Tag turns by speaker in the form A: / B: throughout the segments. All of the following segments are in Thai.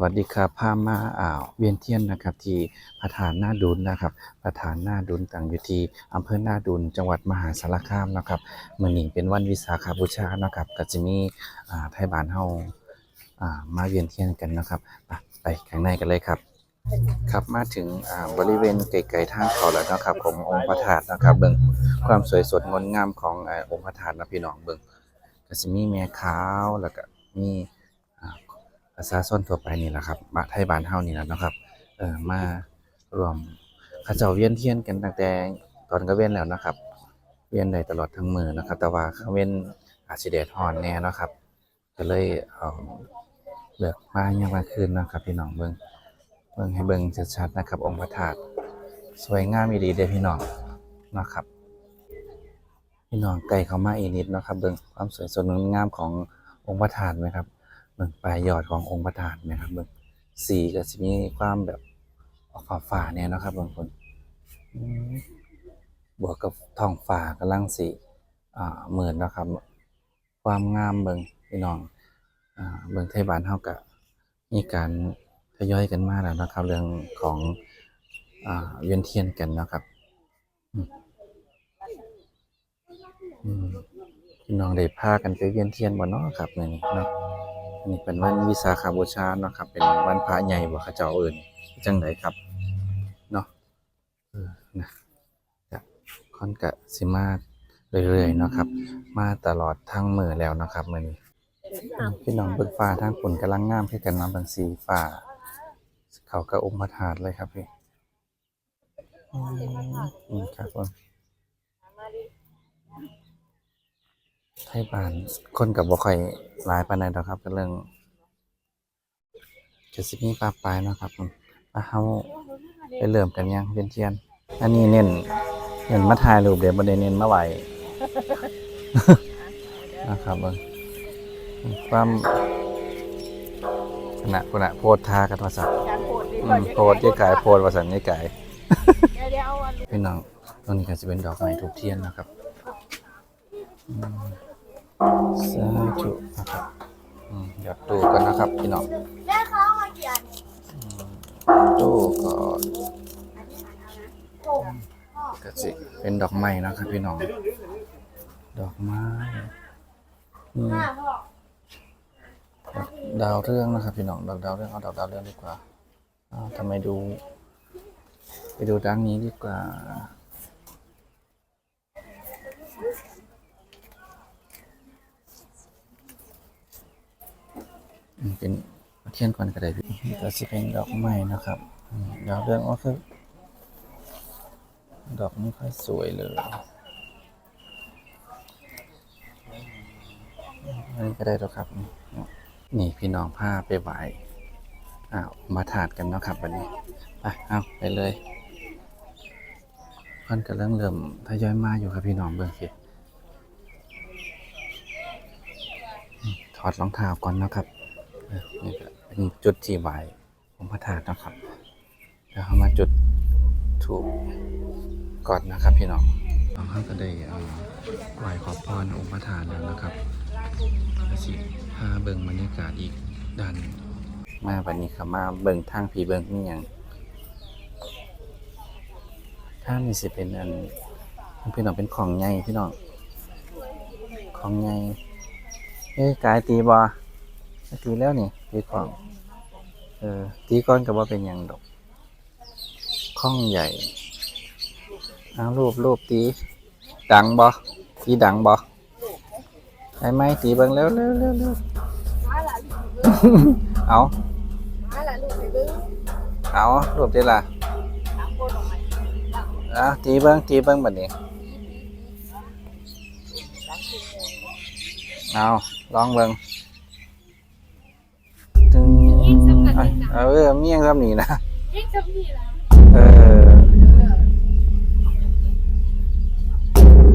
A: วัสดีครับพามาอ่าวเวียนเทียนนะครับที่พระธานหน้าดุลนะครับพระธานหน้าดุลต่างอยู่ที่อำเภอหน้าดุลจังหวัดมหาสารคามนะครับมื้อนี้เป็นวันวิสาขบูชานะครับก็จะมีอ่าไทยบ้านเฮาอ่ามาเวียนเทียนกันนะครับไปไปข้างในกันเลยครับครับมาถึงอ่าบริเวณไกลๆทางเขาแล้วนะครับขององค์พระธาตุนะครับ เบิ่งความสวยสดงดงามขององค์พระธาตุนะพี่น้องเบิ่งก็จะมีแม่ขาวแล้วก็มี ประชาชนทั่วไปนี่แหละครับมาไทยบ้านเฮานี่แหละเนาะครับเออมารวมเขาเจ้าเวียนเทียนกันตั้งแต่ตอนกระเว้นแล้วนะครับ เวียนได้ตลอดทั้งมือนะครับ แต่ว่าเขาเว้นอาจสิแดดร้อนแน่นะครับ ก็เลยเอ่อเลือกมายังมาคืนนะครับ พี่น้องเบิ่งเบิ่งให้เบิ่งชัดๆนะครับ องค์พระธาตุสวยงามอีหลีเด้พี่น้องนะครับ พี่น้องไกลเข้ามาอีกนิดนะครับ เบิ่งความสวยสดงดงามขององค์พระธาตุไหมครับ เบิ่งปลายยอดขององค์พระธาตุนะครับเบิ่งสีก็สิมีความแบบออกฟ้าเนี่ยนะครับบางคนบวกกับท้องฟ้ากำลังสีอ่าเหมือนนะครับ ความงามเบิ่งพี่น้องอ่าเบิ่งไทยบ้านเฮาก็มีการทยอยกันมาแล้วนะครับ เรื่องของอ่าเวียนเทียนกันนะครับอืมอืมพี่น้องได้พากันไปเวียนเทียนบ่เนาะครับมื้อนี้เนาะ อันนี้เป็นวันวิสาขบูชาเนาะครับ เป็นวันพระใหญ่บ่เขาเจ้าเอิ้นจังไดครับเนาะเออนะครับค่อนกะสิมาเรื่อยๆเนาะครับ มาตลอดทั้งมื้อแล้วเนาะครับมื้อนี้พี่น้องเบิ่งฟ้าทางฝนกำลังงามคือกันเนาะเบิ่งสีฟ้า เขาก็องค์พระธาตุเลยครับพี่อืมอืมครับผมไท ยบ้านคนกับบ่ค่อยหลายปานใดดอกครับก็เรื่องจะสิมีปลาปลายเนาะครับผมมาเฮาไปเริ่มกันยังเวียนเทียน อันนี้เน้นเน้นมาถ่ายรูปเดี๋ยวบ่ได้เน้นมาไหวนะครับเบิ่งความขณะขณะโพดทากันว่าซั่น
B: กาโพดดี
A: อื
B: กว่าม
A: โพดยายกายโพดว่าซั่นยายกาย
B: เดี๋ยวเดี๋ยว
A: พี่น้องตรงนี้ก็จะเป็นดอกไม้ทูบเทียนนะครับ สาธุนะครับอืมหยอดตู้กันนะครับพี่น้อง
B: แม่เขาเอามากี่อัน
A: ตู้ก็ก็สิเป็นดอกไม้นะครับพี่น้อง ดอกไม้ดอกดาวเรื่องนะครับพี่น้องดอกดาวเรื่องเอาดอกดาวเรื่องดีกว่าทำไมดู ไปดูด้านนี้ดีกว่า เป็นเทียนก่อนก็ได้พี่ก็สิเป็นดอกไม้นะครับดาวเรื่องก็คือดอกไม่ค่อยสวยเลยอันนี้ก็ได้แล้วครับ นี่พี่น้องผ้าไปไหวอ้าวมาถาดกันเนาะครับวันนี้ไปเอาไปเลยเพิ่นกำลังเริ่มทยอยมาอยู่ครับพี่น้องเบิ่งสิอืมถอดรองเท้าก่อนนะครับ นี่ก็เป็นจุดที่ไหวของพระธาตุนะครับแล้วเอามาจุดถูกก่อนนะครับพี่น้องน้องเขาก็ได้อาไหวขอพรองค์พระธาตุแล้วนะครับสิพาเบิ่งบรรยากาศอีกด้านมาวันนี้ครับมาเบิ่งทางผีเบิ่งนี่ยังท่างนี้สิเป็นอันพี่น้องเป็นของใหญ่พี่น้องของใหญ่เอ้กายตีบ่ ตีแล้วนี่ตีของเออตีก้อนก็บ่เป็นยังดอกข้องใหญ่เอารูปรูปตีดังบ่ตีดังบ่ใช่ไหมตีเบิ่งเร็วเร็วเร็วเร็ว
B: มาละลูกไปเบิ้ง
A: เอา
B: มาละลูกไปเบิ้ง
A: เอารูปดีล่ะ
B: สามคนออกมา
A: อะตีเบิ้งตีเบิ้งแบัดนี้เอาลองเบิ้ง เออเออเมี่ยงซ้ำนี่นะ
B: เฮ้ยจำนี่แล้ว
A: เออ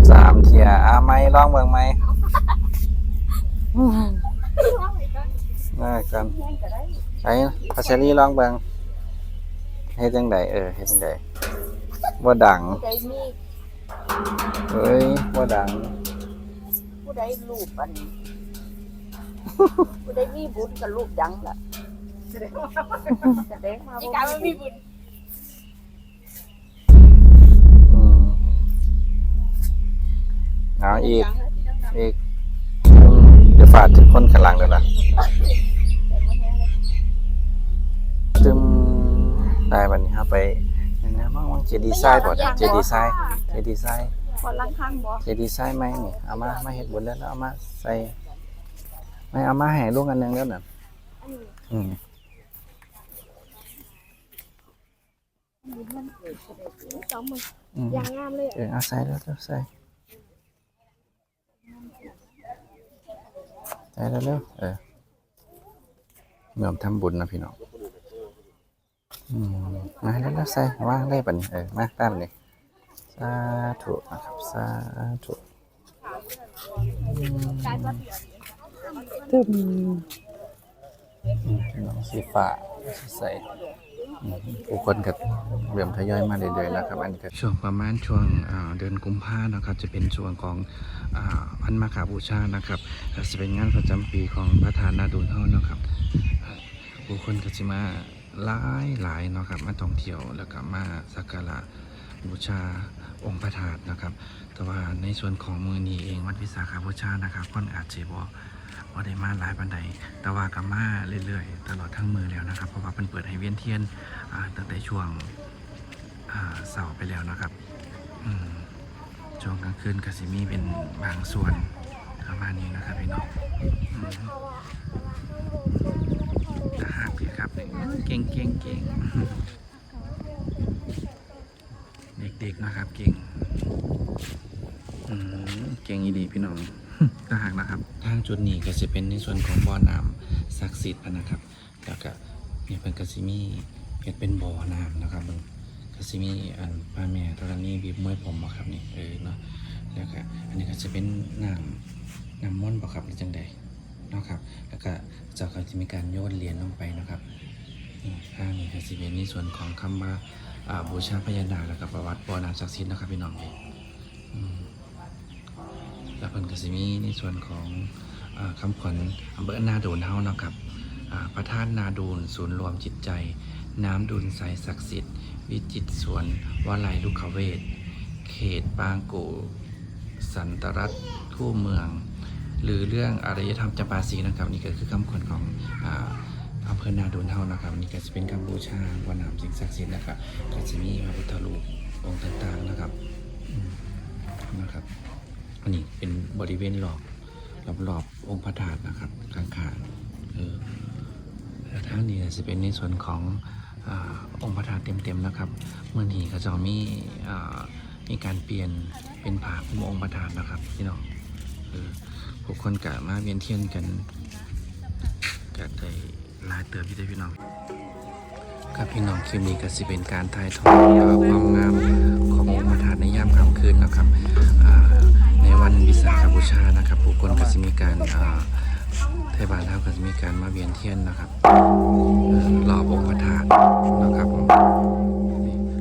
A: สามเทียอะไม่ลองเบิ้งไหม
B: ร้องไปก่อน
A: น่ากัน
B: แห้งก็ได้
A: ไอ้พัชรีลองเบิ้งเฮ็ดจังไดเออเฮ็ดจังไดบ่ดัง
B: ผู้ใดมี
A: เฮ้ยบ่ดัง
B: ผู้ใดรูปอันผู้ใดมีบุญกับรูปดังล่ะ แสดงว่า
C: แสดงมา
B: อีกการมันมีบุญ
A: อืมเอาอีก อีกเดี๋ยวฝาดถึงคนข้างหลังเลยนะจึมได้บันนี้ครับไปนั่นนะมั่งมั่งเจดีไซน์บ่เนี่ยเจดีไซน์เจดีไซน์
C: พอลังข้างบ่
A: เจดีไซน์ไหมนี่เอามามาเฮ็ดบุญแล้วเอามาใส่ไม่เอามาให้ลูกอันหนึงแล้วน่ะอืม
B: สองมือ
A: อืม
B: ยางงามเลย
A: เออเอาใส่แล้วใส่ใส่แล้วเร็วเออเมื่อมทำบุญนะพี่น้องอืมมาแล้วแล้วใส่วางได้ปะนี่เออมาตามนี่สาธุนะครับสาธุ
B: การจะเปลี่ยน
C: ตึม
A: อืมพี่น้องสีฟ้าสีใสอืม ผู้คนกับเริ่มทยอยมาเรื่อยๆแล้วครับอันนี้ก็ช่วงประมาณช่วงเดือนกุมภานะครับ จะเป็นช่วงของอันมาคาบูชานะครับจะเป็นงานประจำปีของประธานนาดูนเฮานะครับผู้คนก็จะมาหลายหลายเนาะครับมาท่องเที่ยวแล้วก็มาสักการะบูชา องค์พระธาตุนะครับ แต่ว่าในส่วนของมือนี้เองวัดวิสาขาบูชานะครับคนอาจจะบ่บ่ได้มาหลายปันใดแต่ว่าก็มาเรื่อยๆ ตลอดทั้งมือแล้วนะครับ เพราะว่าเพิ่นเปิดให้เวียนเทียนตั้งแต่ช่วงเสาร์ไปแล้วนะครับช่วงกลางคืนก็สิมีเป็นบางส่วนประมาณนี้นะครับพี่น้องตาหักเลยครับ เก่งเก่งเก่งเด็ กนะครับ เก่งเก่งอีดีพี่น้องตาหักนะครับทางจุดนี้ก็จะเป็นในส่วนของบ่อน้ำศักดิ์สิทธิ์นะครับแล้วก็มีเป็นกสิมีเห็ดเป็นบ่อน้ำนะครับมันกสิมีอันป้าแม่ตอนนี้บีบมวยผมบ่ครับนี่เออเนาะแล้วก็อันนี้ก็จะเป็นน้ำน้ำม่อนบ่ครับหรือจังใดนะครับ แล้วก็จ้าก็จะมีการโยนเหรียญลงไปนะครับ ข้างนี้ก็จะเป็นในส่วนของคำว่าบูชาพญานาคแล้วก็ประวัติบ่อน้ำศักดิ์สิทธิ์นะครับพี่น้องนี่อืมแล้วเพิ่นก็จะมีในส่วนของอคำขวัญอำเภอนาโดนเฮานะครับพระธาตุนาดูนศูนย์รวมจิตใจ น้ำดุลใสศักดิ์สิทธิ์ วิจิตรสวนวลัยลุกเวท เขตปางกูสันตรัตคู่เมือง หรือเรื่องอารยธรรมจำปาสีนะครับ นี่ก็คือคำขวัญของอ อำเภอนาดูนเฮานะครับนี่ก็จะเป็นคำบูชาวันนามสิ่งศักดิ์สิทธิ์นะครับก็จะมีพระพุทธรูปองค์ต่างๆนะครับนะครับ อันนี้เป็นบริเวณรอบรอบๆองค์พระธาตุนะครับข้างๆเออแล้วทางนี้จะเป็นในส่วนขององค์พระธาตุเต็มๆนะครับเมื่อนี้ก็จะมีอ่ามีการเปลี่ยนเป็นผาคลุมองค์พระธาตุนะครับพี่น้องผู้คนกะมาเวียนเทียนกันกะได้ หลายเติบอยู่ได้พี่น้องกับพี่น้องคลิปนี้ก็สิเป็นการถ่ายทอดความงามขององค์พระธาตุในยามค่ำคืนนะครับในวันวิสาขบูชานะครับผู้คนก็จะมีการเทบานเฮาก็จะมีการมาเวียนเทียนนะครับรอบองค์พระธาตุนะครับ